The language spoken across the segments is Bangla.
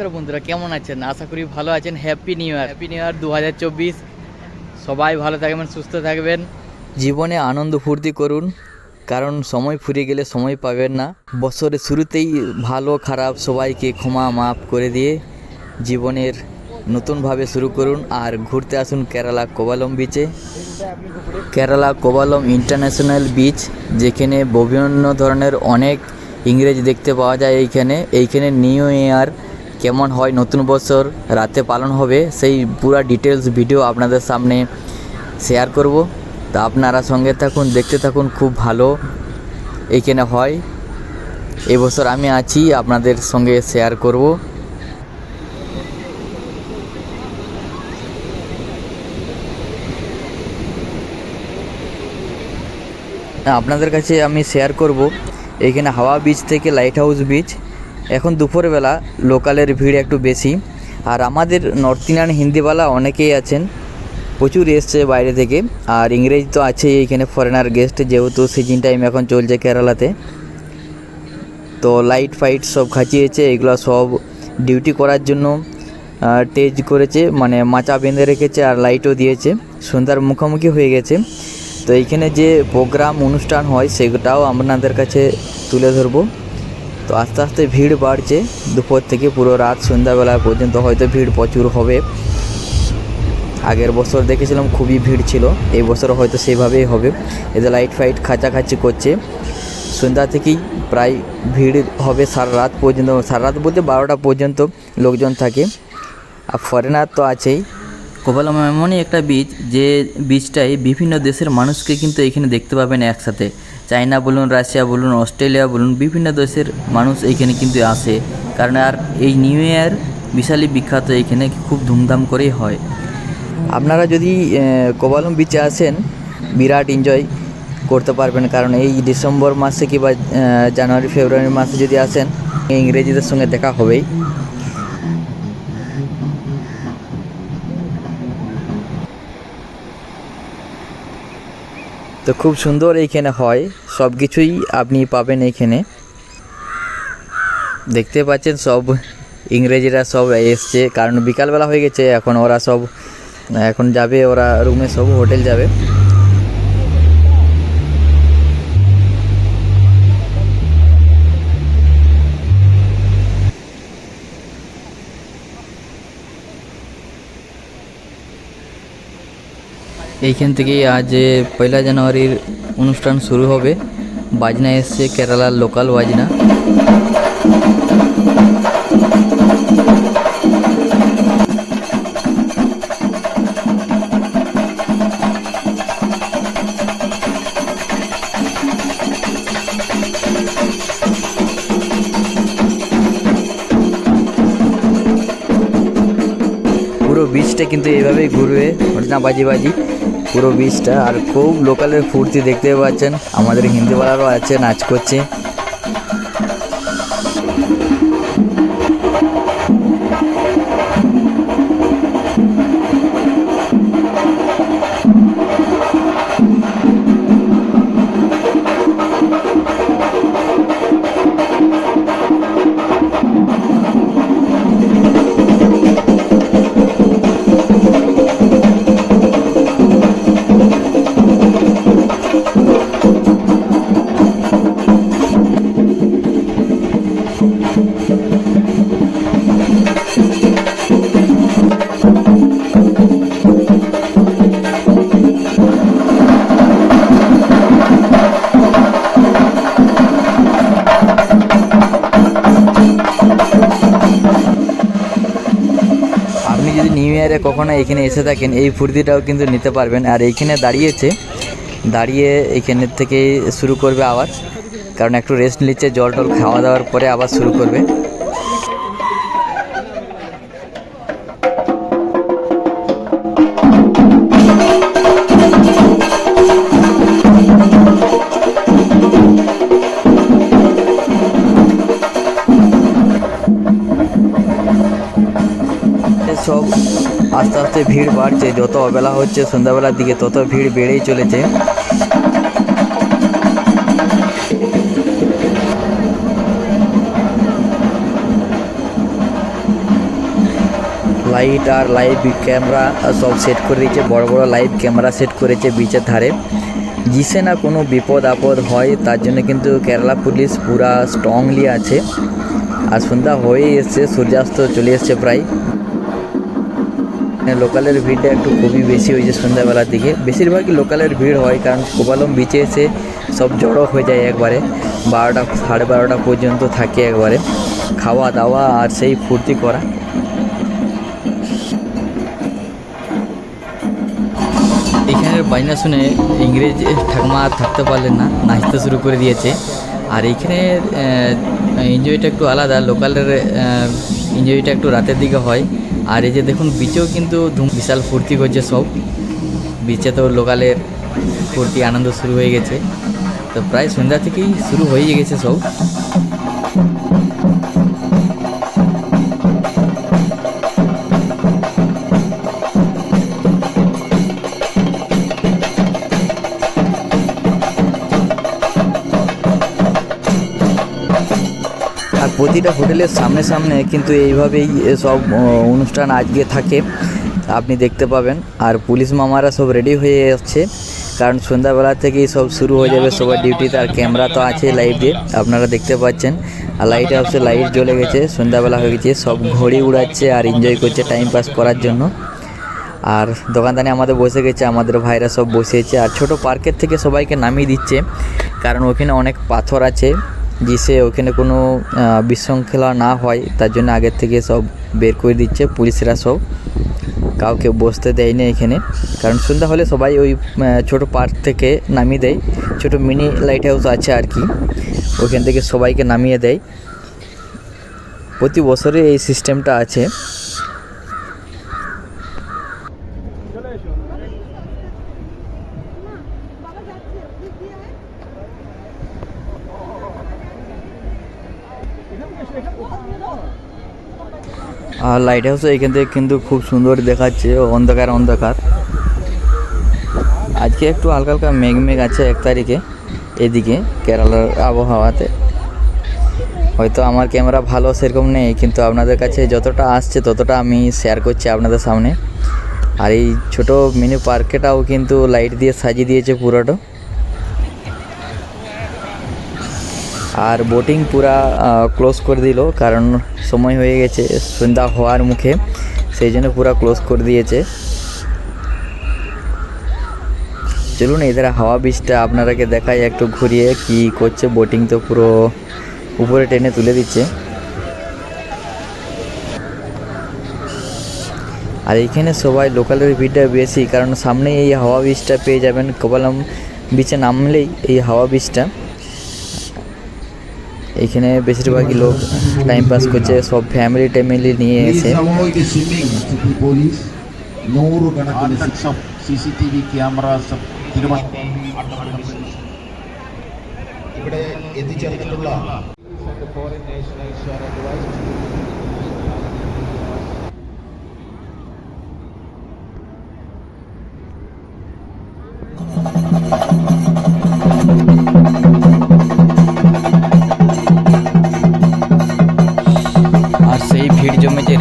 নমস্কার বন্ধুরা, কেমন আছেন? আশা করি ভালো আছেন। Happy new year happy new year দু হাজার চব্বিশ। সবাই ভালো থাকবেন, সুস্থ থাকবেন। জীবনে আনন্দ ফুর্তি করুন, কারণ সময় ফুরিয়ে গেলে সময় পাবেন না। বছরের শুরুতেই ভালো, খারাপ সবাইকে ক্ষমা মাফ করে দিয়ে জীবনের নতুনভাবে শুরু করুন। আর ঘুরতে আসুন কেরালা কোবালম বিচে কেরালা কোবালম ইন্টারন্যাশনাল বিচ যেখানে বিভিন্ন ধরনের অনেক ইংরেজ দেখতে পাওয়া যায় এইখানে। এইখানে নিউ ইয়ার কেমন হয় নতুন বছর রাতে পালন হবে, সেই পুরা ডিটেলস ভিডিও আপনাদের সামনে শেয়ার করব। তা আপনারা সঙ্গে থাকুন, দেখতে থাকুন, খুব ভালো এইখানে হয়। এবছর আমি আছি, আপনাদের সঙ্গে শেয়ার করব। আপনাদের কাছে আমি শেয়ার করব এইখানে হাওয়া বিচ থেকে লাইট হাউস বিচ এখন দুপুরবেলা লোকালের ভিড় একটু বেশি। আর আমাদের নর্থ ইন্ডিয়ান হিন্দিওয়ালা অনেকেই আছেন, প্রচুর এসছে বাইরে থেকে। আর ইংরেজ তো আছেই এইখানে ফরেনার গেস্ট যেহেতু সিজন টাইম এখন চলছে কেরালাতে। তো লাইট ফাইট সব খাঁচিয়েছে এগুলো সব ডিউটি করার জন্য টেজ করেছে মানে মাচা বেঁধে রেখেছে আর লাইটও দিয়েছে। সন্ধ্যার মুখোমুখি হয়ে গেছে। তো এইখানে যে প্রোগ্রাম অনুষ্ঠান হয়, সেটাও আপনাদের কাছে তুলে ধরবো। তো আস্তে আস্তে ভিড় বাড়ছে। দুপুর থেকে পুরো রাত সন্ধ্যাবেলা পর্যন্ত হয়তো ভিড় প্রচুর হবে। আগের বছর দেখেছিলাম খুবই ভিড় ছিল। এই বছর হয়তো সেভাবেই হবে। এদের লাইট ফাইট খাঁচাখাচি করছে। সন্ধ্যা থেকেই প্রায় ভিড় হবে সারা রাত পর্যন্ত। সারা রাত বলতে বারোটা পর্যন্ত লোকজন থাকে। আর ফরেনার তো আছেই। কোপালাম এমনই একটা বীজ যে বীজটাই বিভিন্ন দেশের মানুষকে কিন্তু এখানে দেখতে পাবেন একসাথে। চায়না বলুন, রাশিয়া বলুন, অস্ট্রেলিয়া বলুন, বিভিন্ন দেশের মানুষ এইখানে কিন্তু আসে। কারণ আর এই নিউ ইয়ার বিশালই বিখ্যাত এখানে খুব ধুমধাম করেই হয়। আপনারা যদি কোবালম বিচে আসেন, বিরাট এনজয় করতে পারবেন। কারণ এই ডিসেম্বর মাসে কিংবা জানুয়ারি, ফেব্রুয়ারি মাসে যদি আসেন, ইংরেজিদের সঙ্গে দেখা হবেই। তো খুব সুন্দর এইখানে হয়। সব কিছুই আপনি পাবেন এইখানে। দেখতে পাচ্ছেন সব ইংরেজিরা সব এসছে। কারণ বিকালবেলা হয়ে গেছে, এখন ওরা সব, এখন যাবে, ওরা রুমে সব হোটেল যাবে। এইখান থেকেই আজ পয়লা জানুয়ারির অনুষ্ঠান শুরু হবে। বাজনা এসছে কেরালার লোকাল বাজনা। বীজটা কিন্তু এইভাবেই ঘুরবে। ঘটনা বাজি বাজি। পুরো বীজটা আর খুব লোকালের ফুর্তি দেখতে পাচ্ছেন। আমাদের হিন্দিওয়ালারও আছে নাচ করছে। ইয়ারে কখনো এখানে এসে থাকেন, এই ফুর্তিটাও কিন্তু নিতে পারবেন। আর এইখানে দাঁড়িয়েছে, দাঁড়িয়ে এখানে থেকে শুরু করবে আবার কারণ একটু রেস্ট নিচ্ছে জল টল খাওয়া দাওয়ার পরে আবার শুরু করবে। ভিড় বাড়ছে, যত অবেলা হচ্ছে, সন্ধ্যাবেলার দিকে তত ভিড় বেড়েই চলেছে। লাইট আর লাইভ ক্যামেরা সব সেট করে দিয়েছে, বড় বড় লাইভ ক্যামেরা সেট করেছে বিচের ধারে। জিসে না কোনো বিপদ আপদ হয়, তার জন্য কিন্তু কেরালা পুলিশ পুরা স্ট্রংলি আছে। আর সন্ধ্যা হয়েই এসছে, সূর্যাস্ত চলে এসছে প্রায়। লোকালের ভিড়টা একটু খুবই বেশি হয়েছে সন্ধ্যাবেলার দিকে। বেশিরভাগই লোকালের ভিড় হয় কারণ কোপালম বিচে এসে সব জড়ো হয়ে যায় একবারে। বারোটা, সাড়ে বারোটা পর্যন্ত থাকে একবারে। খাওয়া দাওয়া আর সেই ফুর্তি করা। এখানের বাজনা শুনে ইংরেজ ঠাকুমা থাকতে পারলেন না, নাচতে শুরু করে দিয়েছে। আর এইখানে এনজয়টা একটু আলাদা লোকালের এনজয়টা একটু রাতের দিকে হয়। আর এই যে দেখুন বিচেও কিন্তু বিশাল ফুর্তি করছে সব। বিচে তো লোকালের ফুর্তি, আনন্দ শুরু হয়ে গেছে। তো প্রায় সন্ধ্যা থেকেই শুরু হয়ে গেছে সব। প্রতিটা হোটেলের সামনে সামনে কিন্তু এইভাবেই সব অনুষ্ঠান আজকে থাকে, আপনি দেখতে পাবেন। আর পুলিশ মামারা সব রেডি হয়ে আসছে কারণ সন্ধ্যাবেলা থেকেই সব শুরু হয়ে যাবে, সবার ডিউটিতে আর ক্যামেরা তো আছে লাইট দিয়ে আপনারা দেখতে পাচ্ছেন। আর লাইট হাউসে লাইট জ্বলে গেছে, সন্ধ্যাবেলা হয়ে গেছে, সব ঘড়ি উড়াচ্ছে আর এনজয় করছে টাইম পাস করার জন্য। আর দোকানদানি আমাদের বসে গেছে, আমাদের ভাইরা সব বসেছে, আর ছোট পার্কের থেকে সবাইকে নামিয়ে দিচ্ছে, কারণ ওখানে অনেক পাথর আছে। জিসে ওখানে কোনো বিশৃঙ্খলা না হয়, তার জন্য আগের থেকে সব বের করে দিচ্ছে, পুলিশরা সব। কাউকে বসতে দেয় না এখানে। কারণ সন্ধ্যা হলে সবাই ওই ছোট পার্ক থেকে নামিয়ে দেয়। ছোট মিনি লাইট হাউস আছে আর কি। ওইখান থেকে সবাইকে নামিয়ে দেয়। প্রতি বছরে এই সিস্টেমটা আছে। আর লাইট হাউস এখান থেকে কিন্তু খুব সুন্দর দেখাচ্ছে অন্ধকার অন্ধকার। আজকে একটু হালকা হালকা মেঘ মেঘ আছে এক তারিখে, এদিকে কেরালার আবহাওয়াতে। হয়তো আমার ক্যামেরা ভালো সেরকম নেই, কিন্তু আপনাদের কাছে যতটা আসছে ততটা আমি শেয়ার করছি আপনাদের সামনে। আর এই ছোটো মিনি পার্কেটাও কিন্তু লাইট দিয়ে সাজিয়ে দিয়েছে পুরোটা। আর বোটিং পুরা ক্লোজ করে দিল, কারণ সময় হয়ে গেছে সন্ধ্যা হওয়ার মুখে, সেই জন্য পুরা ক্লোজ করে দিয়েছে। চলুন এদের হাওয়া বীজটা আপনারাকে দেখাই, একটু ঘুরিয়ে কি করছে। বোটিং তো পুরো উপরে টেনে তুলে দিচ্ছে। আর এইখানে সবাই লোকালের ভিড়টা বেশি, কারণ সামনে এই হাওয়া বীজটা পেয়ে যাবেন। কপালাম বিচে নামলেই এই হাওয়া বীজটা এখানে বেশিরভাগই লোক টাইম পাস করছে সব ফ্যামিলি ট্যামিলি নিয়ে Please এসে avoid swimming, city police. നൂറുകണക്കിന് C C T V cameras ഇവിടെ എത്തിച്ചേർന്നിട്ടുള്ള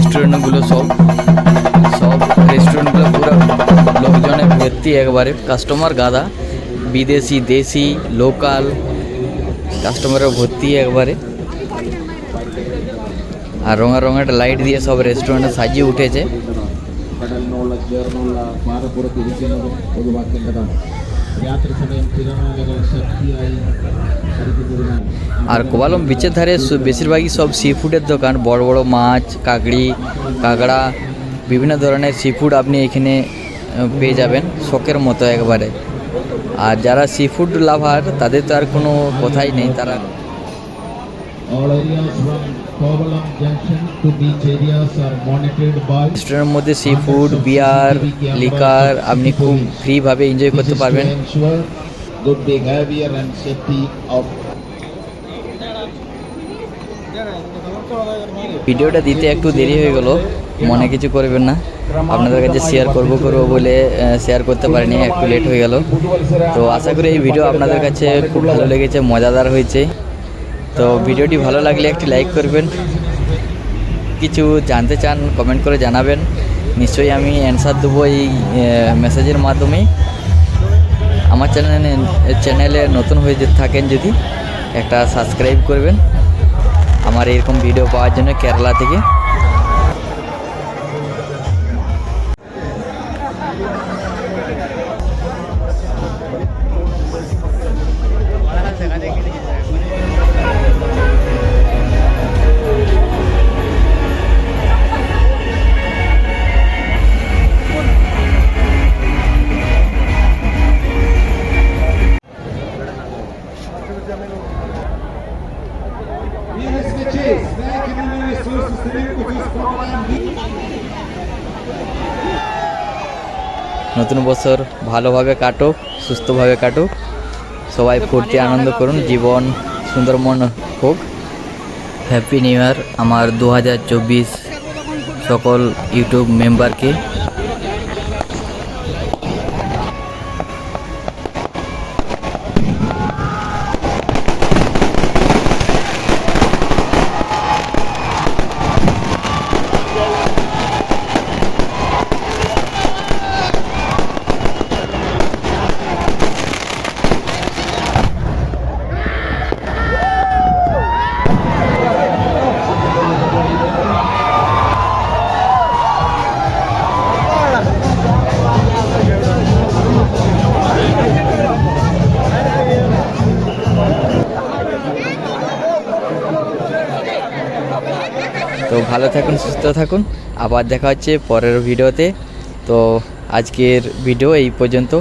রেস্টুরেন্টগুলো সব সব রেস্টুরেন্টগুলো পুরো লোকজনে ভর্তি একবারে। কাস্টমার গাদা, বিদেশি, দেশি লোকাল কাস্টমারে ভর্তি একবারে। আর রঙা রঙের লাইট দিয়ে সব রেস্টুরেন্ট সাজিয়ে উঠেছে। ಯಾತ್ರೆ ಸಮಯ আর কোবালম বিচের ধারে বেশিরভাগই সব সি ফুডের দোকান। বড় বড় মাছ, কাকড়ি, কাঁকড়া, বিভিন্ন ধরনের সি ফুড আপনি এখানে পেয়ে যাবেন শখের মতো একবারে। আর যারা সি ফুড লাভার তাদের তো আর কোনো কথাই নেই, তারা রেস্টুরেন্টের মধ্যে সি ফুড বিয়ার লিকার আপনি খুব ফ্রিভাবে এনজয় করতে পারবেন। Good behavior and safety of ভিডিওটা দিতে একটু দেরি হয়ে গেল। মনে কিছু করবেন না। আপনাদের কাছে শেয়ার করব করব বলে শেয়ার করতে পারিনি, একটু লেট হয়ে গেল। তো আশা করি এই ভিডিও আপনাদের কাছে খুব ভালো লেগেছে, মজাদার হয়েছে। তো ভিডিওটি ভালো লাগলে একটি লাইক করবেন। কিছু জানতে চান কমেন্ট করে জানাবেন। নিশ্চয়ই আমি অ্যান্সার দেবো এই মেসেজের মাধ্যমেই। আমার চ্যানেলে চ্যানেলে নতুন হয়ে থাকেন যদি, একটা সাবস্ক্রাইব করবেন। আমার এরকম ভিডিও পাওয়ার জন্য কেরালা থেকে। নতুন বছর ভালোভাবে কাটুক, সুস্থভাবে কাটুক। সবাই ফুর্তি আনন্দ করুন, জীবন সুন্দরমন হোক। হ্যাপি নিউ ইয়ার আমার দু হাজার চব্বিশ সকল ইউটিউব মেম্বারকে ভালো থাকুন সুস্থ থাকুন। আবার দেখা হচ্ছে পরের ভিডিওতে। তো আজকের ভিডিও এই পর্যন্ত।